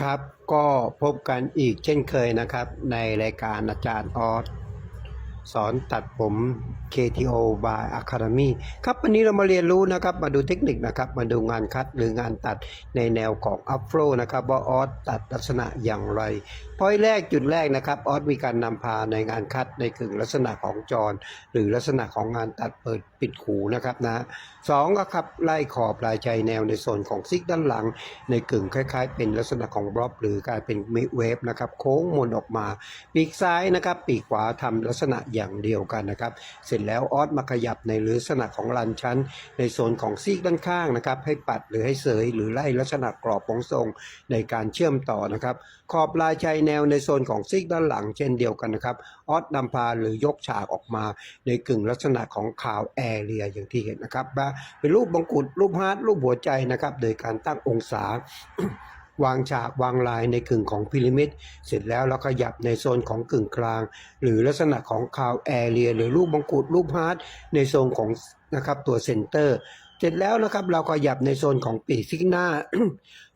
ครับก็พบกันอีกเช่นเคยนะครับ ในรายการอาจารย์ออส สอนตัดผม KTO by Academy ครับวันนี้เรามาเรียนรู้นะครับมาดูเทคนิคนะครับมาดูงานคัดหรืองานตัดในแนวของอัพโฟนะครับว่าออสตัดลักษณะอย่างไรพอยแรกจุดแรกนะครับออสมีการนำพาในงานคัดในกึ่งลักษณะของจร หรือลักษณะของงานตัดเปิดปิดหูนะครับนะสองก็ครับไล่ขอบลายใจแนวในโซนของซิกด้านหลัง ในกึ่งคล้ายๆ เป็นลักษณะของบล็อบหรือกลายเป็นเวฟนะครับโค้งมนออกมา ปีกซ้ายนะครับปีกขวาทำลักษณะอย่างเดียวกันนะครับ เสร็จแล้วออสมาขยับในลักษณะของลันชั้น ในโซนของซีกด้านข้างนะครับ ให้ปัดหรือให้เสยหรือไล่ลักษณะกรอบของทรงในการเชื่อมต่อนะครับ ขอบลายชายแนวในโซนของซีกด้านหลังเช่นเดียวกันนะครับออสนำพาหรือยกฉากออกมา ในกึ่งลักษณะของขาวแอเรียอย่างที่เห็นนะครับเป็นรูปบังกุดรูปฮาร์ดรูปหัวใจนะครับ โดยการตั้งองศา วางฉากวางลายในกึ่งของพีระมิดเสร็จแล้วเราขยับในโซนของกึ่งกลาง หรือลักษณะของคาวแอเรีย หรือรูปบังกุดรูปฮาร์ดในโซนของนะครับตัวเซนเตอร์ เสร็จแล้วนะครับเราขยับในโซนของปีกซิกหน้า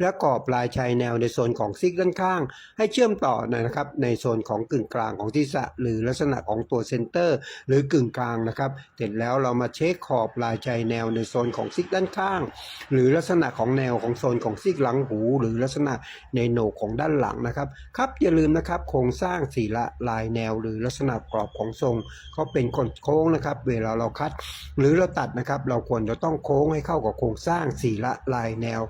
และกรอบลายชายแนวในโซนของซิกด้านข้าง ให้เชื่อมต่อนะครับในโซนของกึ่งกลางของที่สะหรือลักษณะของตัวเซนเตอร์ หรือกึ่งกลางนะครับ เสร็จแล้วเรามาเช็คขอบลายชายแนวในโซนของซิกด้านข้าง หรือลักษณะของแนวของโซนของซิกหลังหู หรือลักษณะในโหนกของด้านหลังนะครับครับอย่าลืมนะครับโครงสร้างสีละลายแนว หรือลักษณะกรอบของทรงเขาเป็นคนโค้งนะครับ เวลาเราคัด หรือเราตัดนะครับ เราควรจะต้องโค้งงให้เข้ากับโครงสร้างสีละลายแนว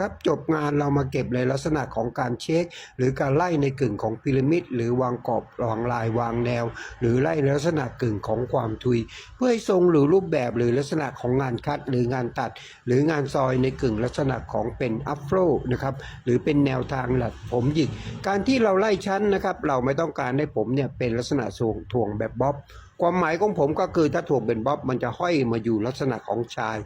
รับจบงานเรามาเก็บในลักษณะของการเช็ค หรือการไล่ในกึ่งของพีระมิด หรือวางกรอบวางลายวางแนว หรือไล่ในลักษณะกึ่งของความทุย เพื่อให้ทรงหรือรูปแบบหรือลักษณะของงานคัด หรืองานตัด หรืองานซอยในกึ่งลักษณะของเป็นอัฟโรนะครับหรือเป็นแนวทางหลัดผมหยิกการที่เราไล่ชั้นนะครับเราไม่ต้องการให้ผมเนี่ยเป็นลักษณะทรงถ่วงแบบบ๊อบ ความหมายของผมก็คือถ้าถ่วงเป็นบ๊อบมันจะห้อยมาอยู่ลักษณะของชาย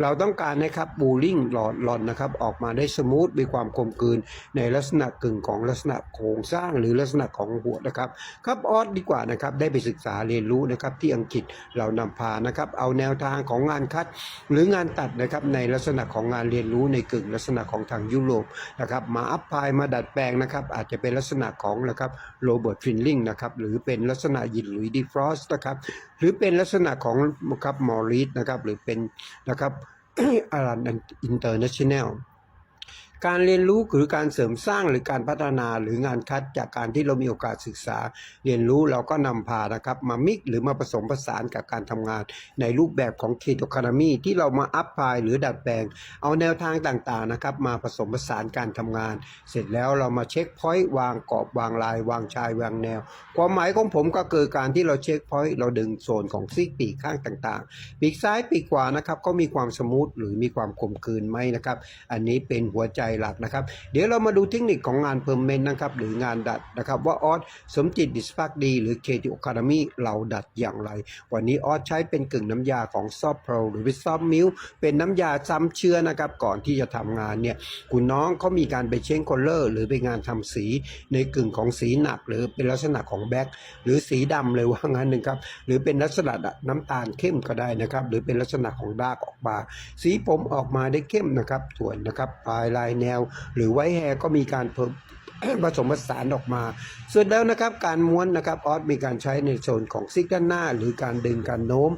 เราต้องการนะครับบูริงหลอดหลอนนะครับออกมาได้สมูทมีความกลมกลืนในลักษณะกึ่งของลักษณะโครงสร้างหรือลักษณะของหัวนะครับครับออสดีกว่านะครับได้ไปศึกษาเรียนรู้นะครับที่อังกฤษเรานำพานะครับเอาแนวทางของงานคัด หรืองานตัดนะครับในลักษณะของงานเรียนรู้ในกึ่งลักษณะของทางยุโรปนะครับมาอัพพายมาดัดแปลงนะครับอาจจะเป็นลักษณะของนะครับโรเบิร์ตฟินลิงนะครับหรือเป็นลักษณะยินหลุยดีฟรอสนะครับ หรือเป็นลักษณะของครับมอริสนะครับหรือเป็นนะครับอารันอินเตอร์เนชั่นแนล การเรียนรู้หรือการเสริมสร้างหรือการพัฒนาหรืองานคัดจากการที่เรามีโอกาสศึกษา เรียนรู้เราก็นำพานะครับมามิกหรือมาผสมผสานกับการทำงาน ในรูปแบบของเคโตคานามีที่เรามาอัพพายหรือดัดแปลง เอาแนวทางต่างๆนะครับมาผสมผสานการทำงาน เสร็จแล้วเรามาเช็คพอยต์วางกรอบวางลาย วางชายวางแนว ความหมายของผมก็คือการที่เราเช็คพอยต์เราดึงโซนของซีกปีกข้างต่างๆ ปีกซ้ายปีกขวานะครับก็มีความสมูทหรือมีความกลมกลืนไหมนะครับ อันนี้เป็นหัวใจหลักนะครับ เดี๋ยวเรามาดูเทคนิคของงานเพิ่มเมนนะครับหรืองานดัดนะครับ ว่าออสสมจิตดิสปักดี หรือเคติโอคา d ามีเราดัดอย่างไร วันนี้ออสใช้เป็นกึ่งน้ำยาของซอฟโปรหรือวิซอฟมิลเป็นน้ำยาซ้ำเชื้อนะครับก่อนที่จะทำงานเนี่ยคุณน้องเขามีการไปเช็คคอลเลอร์ หรือไปงานทำสีในกึ่งของสีหนัก หรือเป็นลักษณะของแบ็คหรือสีดำเลยว่างั้นหนึ่งครับหรือเป็นลักษณะน้ำตาลเข้มก็ได้นะครับ หรือเป็นลักษณะของดาร์กออกมาสีผมออกมาได้เข้มนะครับส่วนนะครับปลายลายแนว หรือไว้แฮร์ก็มีการเพิ่ม ผสมผสานออกมา ส่วนแล้วนะครับการม้วนนะครับออสมีการใช้ในโซนของซิกด้านหน้า หรือการดึงการโน้ม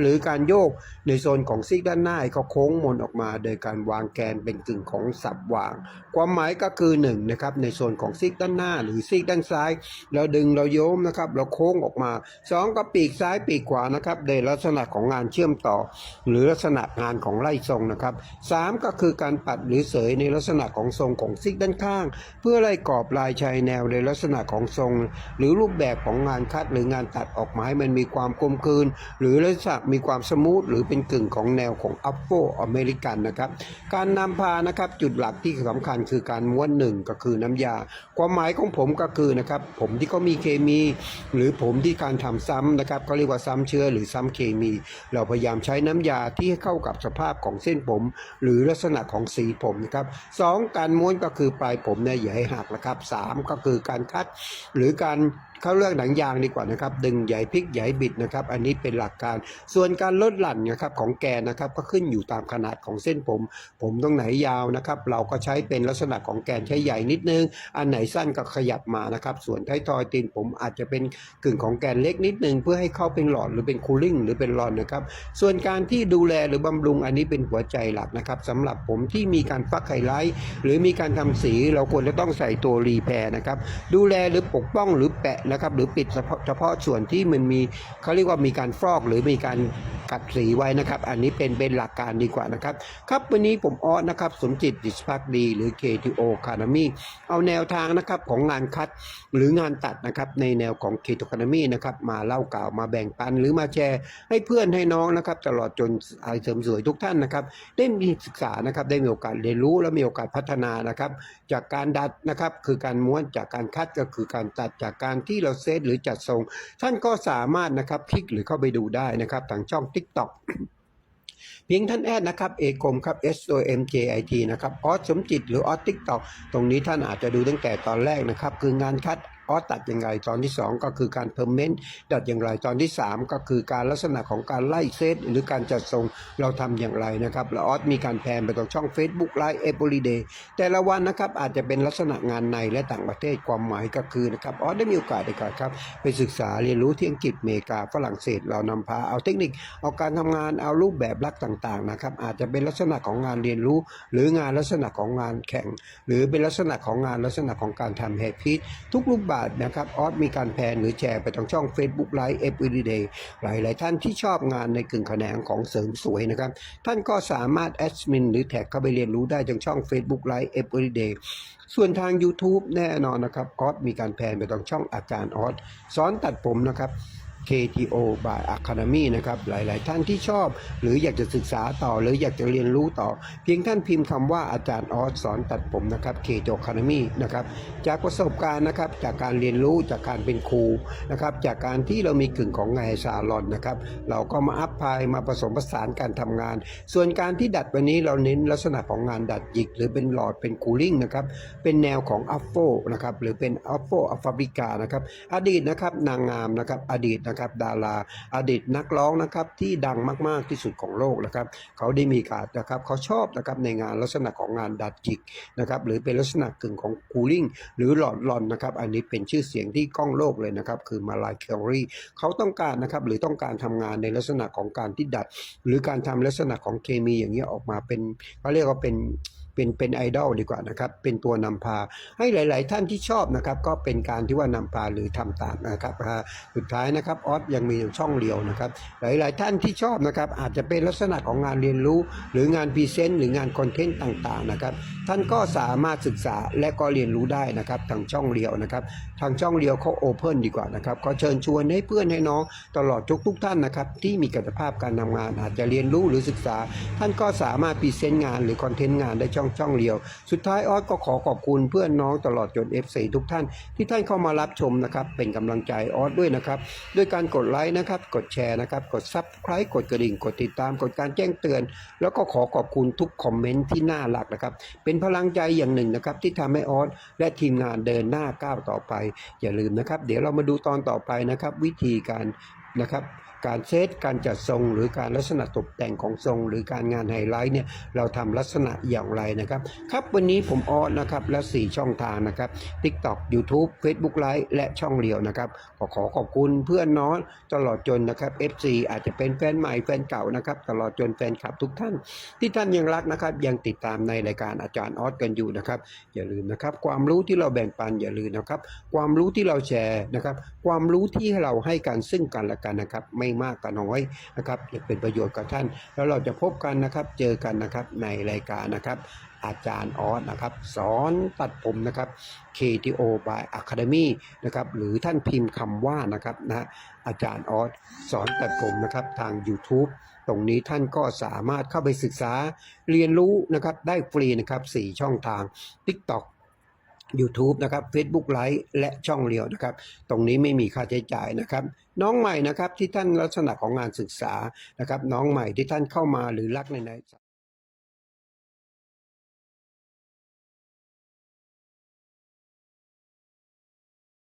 หรือการโยกในโซนของซิกด้านหน้าเขาโค้งมนออกมา โดยการวางแกนเป็นกึ่งของสับวาง ความหมายก็คือ1นะครับในโซนของซิกด้านหน้า หรือซิกด้านซ้าย เราดึงเราโยมนะครับเราโค้งออกมา 2 ก็ปีกซ้ายปีกขวานะครับโดยลักษณะของงานเชื่อมต่อ หรือลักษณะงานของไล่ทรงนะครับ3ก็คือการปัดหรือเสยในลักษณะของทรงของซิกด้านข้าง เพื่อไล่กรอบลายชายแนวในลักษณะของทรง หรือรูปแบบของงานคัดหรืองานตัดออกมาให้มันมีความกลมกลืน หรือลักษณะมีความสมูทหรือเป็นกึ่งของแนวของอัฟโฟอเมริกันนะครับการนำพานะครับจุดหลักที่สำคัญคือการม้วนหนึ่งก็คือน้ำยา ความหมายของผมก็คือนะครับผมที่เขามีเคมี หรือผมที่การทำซ้ำนะครับเขาเรียกว่าซ้ำเชื้อหรือซ้ำเคมี เราพยายามใช้น้ำยาที่เข้ากับสภาพของเส้นผม หรือลักษณะของสีผมนะครับสองการม้วนก็คือปลายผมเนี่ยอย่าให้หักนะครับสามก็คือการคัดหรือการเขาเลือกหนังยางดีกว่านะครับ ดึงใหญ่พลิกใหญ่บิดนะครับ อันนี้เป็นหลักการ ส่วนการลดหลั่นนะครับของแกนนะครับก็ขึ้นอยู่ตามขนาดของเส้นผม ผมตรงไหนยาวนะครับ เราก็ใช้เป็นลักษณะของแกนใช้ใหญ่นิดนึง อันไหนสั้นก็ขยับมานะครับ ส่วนท้ายทอยตีนผมอาจจะเป็นกึ่งของแกนเล็กนิดนึง เพื่อให้เข้าเป็นหลอดหรือเป็นคูลิ่งหรือเป็นรอนนะครับ ส่วนการที่ดูแลหรือบำรุงอันนี้เป็นหัวใจหลักนะครับสำหรับผมที่มีการฟักไฮไลท์หรือมีการทำสีเราควรจะต้องใส่ตัวรีแพร์นะครับดูแลหรือปกป้องหรือแปะนะครับหรือปิดเฉพาะเฉพาะส่วนที่มันมีเขาเรียกว่ามีการฟอกหรือมีการ กัดสีไว้นะครับ อันนี้เป็นเป็นหลักการดีกว่านะครับ ครับวันนี้ผมออสนะครับสมจิตดิสพักดี หรือ KTO c a n a m y เอาแนวทางนะครับของงานคัดหรืองานตัดนะครับในแนวของ KTO c a n a m y นะครับมาเล่ากล่าวมาแบ่งปัน หรือมาแชร์ให้เพื่อนให้น้องนะครับตลอดจนอายเสริมสวยทุกท่านนะครับได้มีศึกษานะครับได้มีโอกาสเรียนรู้และมีโอกาสพัฒนานะครับจากการดัดนะครับคือการม้วนจากการคัดก็คือการตัดจากการที่เราเซตหรือจัดทรง ท่านก็สามารถนะครับคลิกหรือเข้าไปดูได้นะครับทางช่อง TikTok เพียงท่านแอดนะครับเอกมครับ S O M J I T นะครับออสสมจิตหรือออสติกตอกตรงนี้ท่านอาจจะดูตั้งแต่ตอนแรกนะครับ คืองานคัด ออสตัดอย่างไรตอนที่ 2 ก็คือการเพอร์เมนต์ดัดอย่างไรตอนที่ 3 ก็คือการลักษณะของการไล่เซตหรือการจัดทรงเราทำอย่างไรนะครับแล้วออสมีการแพนไปตรงช่อง Facebook Live Every Day แต่ละวันนะครับอาจจะเป็นลักษณะงานในและต่างประเทศความหมายก็คือนะครับออสได้มีโอกาสในการครับไปศึกษาเรียนรู้ที่อังกฤษอเมริกาฝรั่งเศสเรานำพาเอาเทคนิคเอาการทำงานเอารูปแบบลักษณ์ต่างๆนะครับอาจจะเป็นลักษณะของงานเรียนรู้ หรืองานลักษณะของงานแข่ง หรือเป็นลักษณะของงานลักษณะของการทำแฮปปี้ทุกรูปแบบนะครับออสมีการแพนหรือแชร์ไปทางช่อง Facebook Live Everyday หลายๆท่านที่ชอบงานในกึ่งแขนงของเสริมสวยนะครับ ท่านก็สามารถแอดมินหรือแท็กเข้าไปเรียนรู้ได้ทางช่อง Facebook Live Everyday ส่วนทาง YouTube แน่นอนนะครับออสมีการแพนไปทางช่องอาจารย์ออสสอนตัดผมนะครับ KTO by Academy นะครับ หลาย ๆ ท่านที่ชอบ หรืออยากจะศึกษาต่อ หรืออยากจะเรียนรู้ต่อ เพียงท่านพิมพ์คำว่าอาจารย์ออสสอนตัดผมนะครับ KTO Academy นะครับ จากประสบการณ์นะครับ จากการเรียนรู้จากการเป็นครูนะครับ จากการที่เรามีกึ่งของงานซาลอนนะครับ เราก็มาอัพพายมาผสมผสานการทำงาน ส่วนการที่ดัดวันนี้เราเน้นลักษณะของงานดัดหยิก หรือเป็นหลอดเป็นคูลิ่งนะครับ เป็นแนวของอัฟโฟนะครับ หรือเป็นอัฟโฟอัฟฟาบิกานะครับ อดีตนะครับนางงามนะครับ อดีตนะครับดาราอดีตนักร้องนะครับที่ดังมากๆที่สุดของโลกนะครับเขาได้มีการนะครับเขาชอบนะครับในงานลักษณะของงานดัดจิกนะครับหรือเป็นลักษณะกึ่งของคูลิ่งหรือหลอดลอนนะครับอันนี้เป็นชื่อเสียงที่ก้องโลกเลยนะครับคือมาลายเคอรี่เขาต้องการนะครับหรือต้องการทำงานในลักษณะของการที่ดัด หรือการทำลักษณะของเคมีอย่างนี้ยออกมาเป็นเขาเรียกว่าเป็น เป็นเป็นไอดอลดีกว่านะครับ เป็นตัวนำพา ให้หลาย ๆ ท่านที่ชอบนะครับก็เป็นการที่ว่านำพาหรือทำตามนะครับสุดท้ายนะครับออสยังมีอยู่ช่องเดียวนะครับ หลาย ๆ ท่านที่ชอบนะครับอาจจะเป็นลักษณะของงานเรียนรู้ หรืองานพรีเซนต์หรืองานคอนเทนต์ต่าง ๆ นะครับ ท่านก็สามารถศึกษาและก็เรียนรู้ได้นะครับทางช่องเดียวนะครับ ทางช่องเดียวเขาโอเพ่นดีกว่านะครับก็เชิญชวนให้เพื่อนให้น้องตลอดทุกทุกท่านนะครับที่มีกิจภาพการทำงานอาจจะเรียนรู้หรือศึกษา ท่านก็สามารถพรีเซนต์งานหรือคอนเทนต์งานได้ช่องช่องเดียว สุดท้ายออสก็ขอขอบคุณเพื่อนน้องตลอดจน F4 ทุกท่าน ที่ท่านเข้ามารับชมนะครับเป็นกำลังใจออสด้วยนะครับด้วยการกดไลค์นะครับกดแชร์นะครับกดซับครต์กดกระดิ่งกดติดตามกดการแจ้งเตือน แล้วก็ขอขอบคุณทุกคอมเมนต์ที่น่ารักนะครับเป็นพลังใจอย่างหนึ่งนะครับที่ทำให้ออสและทีมงานเดินหน้าก้าวต่อไป อย่าลืมนะครับ เดี๋ยวเรามาดูตอนต่อไปนะครับ วิธีการนะครับ การเซตการจัดทรง หรือการลักษณะตกแต่งของทรง หรือการงานไฮไลท์เนี่ยเราทำลักษณะอย่างไรนะครับ ครับวันนี้ผมออสนะครับและ 4 ช่องทางนะครับ TikTok YouTube Facebook Live และช่องเรียวนะครับขอขอขอบคุณเพื่อนน้องตลอดจนนะครับ FC อาจจะเป็นแฟนใหม่แฟนเก่านะครับตลอดจนแฟนคลับทุกท่าน ที่ท่านยังรักนะครับยังติดตามในรายการอาจารย์ออสกันอยู่นะครับอย่าลืมนะครับความรู้ที่เราแบ่งปันอย่าลืมนะครับ ความรู้ที่เราแชร์นะครับ ความรู้ที่เราให้กันซึ่งกันและกันนะครับไม่มากก็น้อยนะครับจะเป็นประโยชน์กับท่าน แล้วเราจะพบกันนะครับเจอกันนะครับในรายการนะครับอาจารย์ออสนะครับสอนตัดผมนะครับ KTO by Academy นะครับหรือท่านพิมพ์คำว่านะครับนะอาจารย์ออสสอนตัดผมนะครับทาง YouTube ตรงนี้ท่านก็สามารถเข้าไปศึกษาเรียนรู้นะครับได้ฟรีนะครับ4ช่องทาง TikTok YouTube นะครับ Facebook Live และช่องเรียวนะครับ ตรงนี้ไม่มีค่าใช้จ่ายนะครับ น้องใหม่นะครับที่ท่านลักษณะของงานศึกษานะครับ น้องใหม่ที่ท่านเข้ามาหรือรักในใน